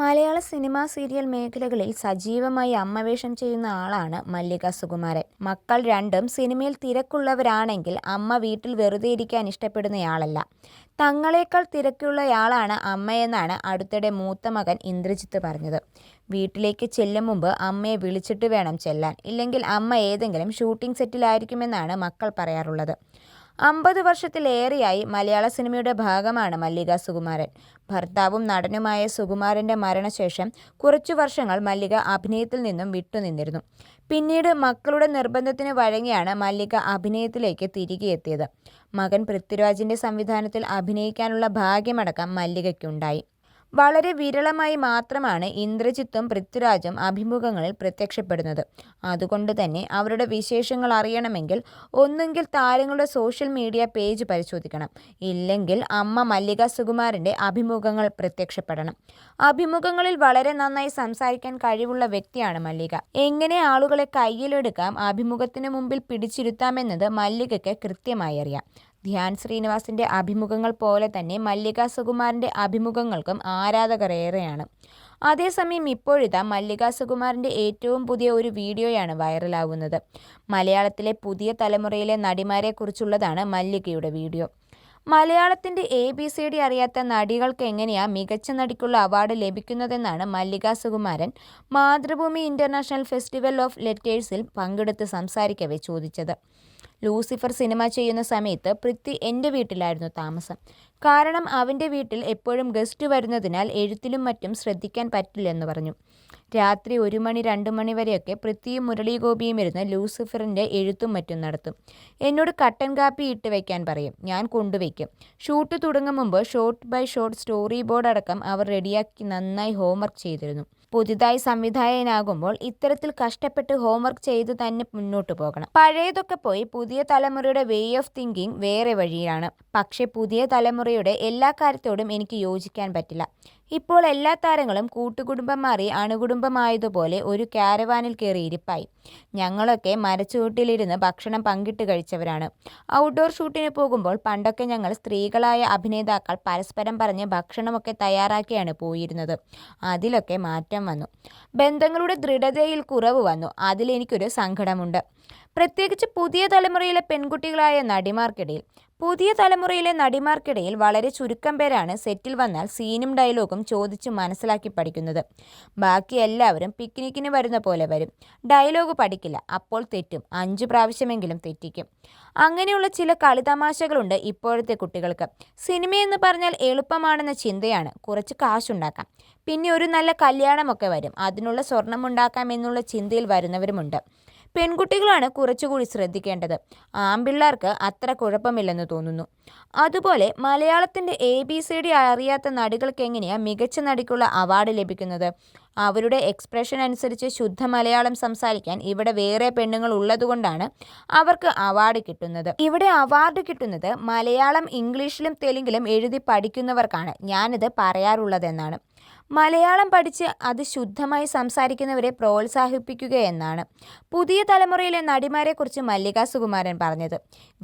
മലയാള cinema serial മേഖലകളിൽ സജീവമായി അമ്മവേഷം ചെയ്യുന്ന ആളാണ് മല്ലിക സുകുമാരൻ. മക്കൾ രണ്ടും സിനിമയിൽ തിരക്കുള്ളവരാണെങ്കിൽ അമ്മ വീട്ടിൽ വെറുതെ ഇരിക്കാൻ ഇഷ്ടപ്പെടുന്നയാളല്ല. തങ്ങളേക്കാൾ തിരക്കുള്ളയാളാണ് അമ്മയെന്നാണ് അടുത്തിടെ മൂത്ത മകൻ ഇന്ദ്രജിത്ത് പറഞ്ഞത്. വീട്ടിലേക്ക് ചെല്ലും മുമ്പ് അമ്മയെ വിളിച്ചിട്ട് വേണം ചെല്ലാൻ. ഇല്ലെങ്കിൽ അമ്മ ഏതെങ്കിലും ഷൂട്ടിംഗ് സെറ്റിലായിരിക്കുമെന്നാണ് മക്കൾ പറയാറുള്ളത്. അമ്പത് വർഷത്തിലേറെയായി മലയാള സിനിമയുടെ ഭാഗമാണ് മല്ലിക സുകുമാരൻ. ഭർത്താവും നടനുമായ സുകുമാരന്റെ മരണശേഷം കുറച്ചു വർഷങ്ങൾ മല്ലിക അഭിനയത്തിൽ നിന്നും വിട്ടുനിന്നിരുന്നു. പിന്നീട് മക്കളുടെ നിർബന്ധത്തിന് വഴങ്ങിയാണ് മല്ലിക അഭിനയത്തിലേക്ക് തിരികെ എത്തിയത്. മകൻ പൃഥ്വിരാജിന്റെ സംവിധാനത്തിൽ അഭിനയിക്കാനുള്ള ഭാഗ്യമടക്കം മല്ലികയ്ക്കുണ്ടായി. വളരെ വിരളമായി മാത്രമാണ് ഇന്ദ്രജിത്തും പൃഥ്വിരാജും അഭിമുഖങ്ങളിൽ പ്രത്യക്ഷപ്പെടുന്നത്. അതുകൊണ്ട് തന്നെ അവരുടെ വിശേഷങ്ങൾ അറിയണമെങ്കിൽ ഒന്നുകിൽ താരങ്ങളുടെ സോഷ്യൽ മീഡിയ പേജ് പരിശോധിക്കണം. ഇല്ലെങ്കിൽ അമ്മ മല്ലിക സുകുമാരന്റെ അഭിമുഖങ്ങൾ പ്രത്യക്ഷപ്പെടണം. അഭിമുഖങ്ങളിൽ വളരെ നന്നായി സംസാരിക്കാൻ കഴിവുള്ള വ്യക്തിയാണ് മല്ലിക. എങ്ങനെ ആളുകളെ കയ്യിലെടുക്കാം അഭിമുഖത്തിന് മുമ്പിൽ പിടിച്ചിരുത്താമെന്നത് മല്ലികയ്ക്ക് കൃത്യമായി അറിയാം. ധ്യാൻ ശ്രീനിവാസിന്റെ അഭിമുഖങ്ങൾ പോലെ തന്നെ മല്ലിക സുകുമാരന്റെ അഭിമുഖങ്ങൾക്കും ആരാധകർ ഏറെയാണ് അതേസമയം ഇപ്പോഴിതാ മല്ലിക സുകുമാരന്റെ ഏറ്റവും പുതിയ ഒരു വീഡിയോയാണ് വൈറലാവുന്നത്. മലയാളത്തിലെ പുതിയ തലമുറയിലെ നടിമാരെക്കുറിച്ചുള്ളതാണ് മല്ലികയുടെ വീഡിയോ. മലയാളത്തിന്റെ എ ബി സി ഡി അറിയാത്ത നടികൾക്ക് എങ്ങനെയാ മികച്ച നടിക്കുള്ള award ലഭിക്കുന്നതെന്നാണ് Mallika Sukumaran Mathrubhumi international festival of ലെറ്റേഴ്സിൽ പങ്കെടുത്ത് സംസാരിക്കവേ ചോദിച്ചത്. ലൂസിഫർ സിനിമ ചെയ്യുന്ന സമയത്ത് പൃഥ്വി എന്റെ വീട്ടിലായിരുന്നു താമസം. കാരണം അവന്റെ വീട്ടിൽ എപ്പോഴും ഗസ്റ്റ് വരുന്നതിനാൽ എഴുത്തിലും മറ്റും ശ്രദ്ധിക്കാൻ പറ്റില്ലെന്ന് പറഞ്ഞു. രാത്രി ഒരു മണി രണ്ട് മണി വരെയൊക്കെ പൃഥ്വിയും മുരളീഗോപിയും ഇരുന്ന് ലൂസിഫറിന്റെ എഴുത്തും മറ്റും നടത്തും. എന്നോട് കട്ടൻ കാപ്പി ഇട്ട് വയ്ക്കാൻ പറയും. ഞാൻ കൊണ്ടുവയ്ക്കും. ഷൂട്ട് തുടങ്ങും മുമ്പ് short by short story board അടക്കം അവർ റെഡിയാക്കി നന്നായി ഹോംവർക്ക് ചെയ്തിരുന്നു. പുതുതായി സംവിധായകനാകുമ്പോൾ ഇത്തരത്തിൽ കഷ്ടപ്പെട്ട് ഹോംവർക്ക് ചെയ്തു തന്നെ മുന്നോട്ട് പോകണം. പഴയതൊക്കെ പോയി പുതിയ തലമുറയുടെ വേ ഓഫ് തിങ്കിങ് വേറെ വഴിയാണ് പക്ഷേ പുതിയ തലമുറയുടെ എല്ലാ കാര്യത്തോടും എനിക്ക് യോജിക്കാൻ പറ്റില്ല. ഇപ്പോൾ എല്ലാ താരങ്ങളും കൂട്ടുകുടുംബം മാറി അണുകുടുംബമായതുപോലെ ഒരു കാരവാനിൽ കയറി ഇരിപ്പായി. ഞങ്ങളൊക്കെ മരച്ചുവട്ടിലിരുന്ന് ഭക്ഷണം പങ്കിട്ട് കഴിച്ചവരാണ്. ഔട്ട്ഡോർ ഷൂട്ടിന് പോകുമ്പോൾ പണ്ടൊക്കെ ഞങ്ങൾ സ്ത്രീകളായ അഭിനേതാക്കൾ പരസ്പരം പറഞ്ഞ് ഭക്ഷണമൊക്കെ തയ്യാറാക്കിയാണ് പോയിരുന്നത്. അതിലൊക്കെ മാറ്റം വന്നു. ബന്ധങ്ങളുടെ ദൃഢതയിൽ കുറവ് വന്നു. അതിലെനിക്കൊരു സങ്കടമുണ്ട്. പ്രത്യേകിച്ച് പുതിയ തലമുറയിലെ പെൺകുട്ടികളായ നടിമാർക്കിടയിൽ. പുതിയ തലമുറയിലെ നടിമാർക്കിടയിൽ വളരെ ചുരുക്കം പേരാണ് സെറ്റിൽ വന്നാൽ സീനും ഡയലോഗും ചോദിച്ച് മനസ്സിലാക്കി പഠിക്കുന്നത്. ബാക്കി എല്ലാവരും പിക്നിക്കിന് വരുന്ന പോലെ വരും. ഡയലോഗ് പഠിക്കില്ല. അപ്പോൾ തെറ്റും. അഞ്ചു പ്രാവശ്യമെങ്കിലും തെറ്റിക്കും. അങ്ങനെയുള്ള ചില കളിതമാശകളുണ്ട് ഇപ്പോഴത്തെ കുട്ടികൾക്ക്. സിനിമയെന്ന് പറഞ്ഞാൽ എളുപ്പമാണെന്ന ചിന്തയാണ്. കുറച്ച് കാശുണ്ടാക്കാം. പിന്നെ ഒരു നല്ല കല്യാണമൊക്കെ വരും. അതിനുള്ള സ്വർണം ഉണ്ടാക്കാം എന്നുള്ള ചിന്തയിൽ വരുന്നവരുമുണ്ട്. പെൺകുട്ടികളാണ് കുറച്ചുകൂടി ശ്രദ്ധിക്കേണ്ടത്. ആൺപിള്ളേർക്ക് അത്ര കുഴപ്പമില്ലെന്ന് തോന്നുന്നു. അതുപോലെ മലയാളത്തിന്റെ എ ബി സി ഡി അറിയാത്ത നടികൾക്ക് എങ്ങനെയാണ് മികച്ച നടിക്കുള്ള അവാർഡ് ലഭിക്കുന്നത്? അവരുടെ എക്സ്പ്രഷൻ അനുസരിച്ച് ശുദ്ധ മലയാളം സംസാരിക്കാൻ ഇവിടെ വേറെ പെണ്ണുങ്ങൾ ഉള്ളതുകൊണ്ടാണ് അവർക്ക് അവാർഡ് കിട്ടുന്നത്. ഇവിടെ അവാർഡ് കിട്ടുന്നത് മലയാളം ഇംഗ്ലീഷിലും തെലുങ്കിലും എഴുതി പഠിക്കുന്നവർക്കാണ്. ഞാനിത് പറയാറുള്ളതെന്നാണ്. മലയാളം പഠിച്ച് അത് ശുദ്ധമായി സംസാരിക്കുന്നവരെ പ്രോത്സാഹിപ്പിക്കുക എന്നാണ് പുതിയ തലമുറയിലെ നടിമാരെക്കുറിച്ച് മല്ലിക സുകുമാരൻ പറഞ്ഞത്.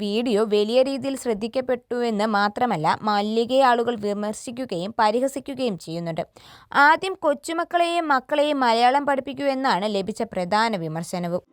വീഡിയോ വലിയ രീതിയിൽ ശ്രദ്ധിക്കപ്പെട്ടുവെന്ന് മാത്രമല്ല മല്ലികയെ ആളുകൾ വിമർശിക്കുകയും പരിഹസിക്കുകയും ചെയ്യുന്നുണ്ട്. ആദ്യം കൊച്ചുമക്കളെയും മക്കളെയും മലയാളം പഠിപ്പിക്കൂ എന്നാണ് ലഭിച്ച പ്രധാന വിമർശനവും.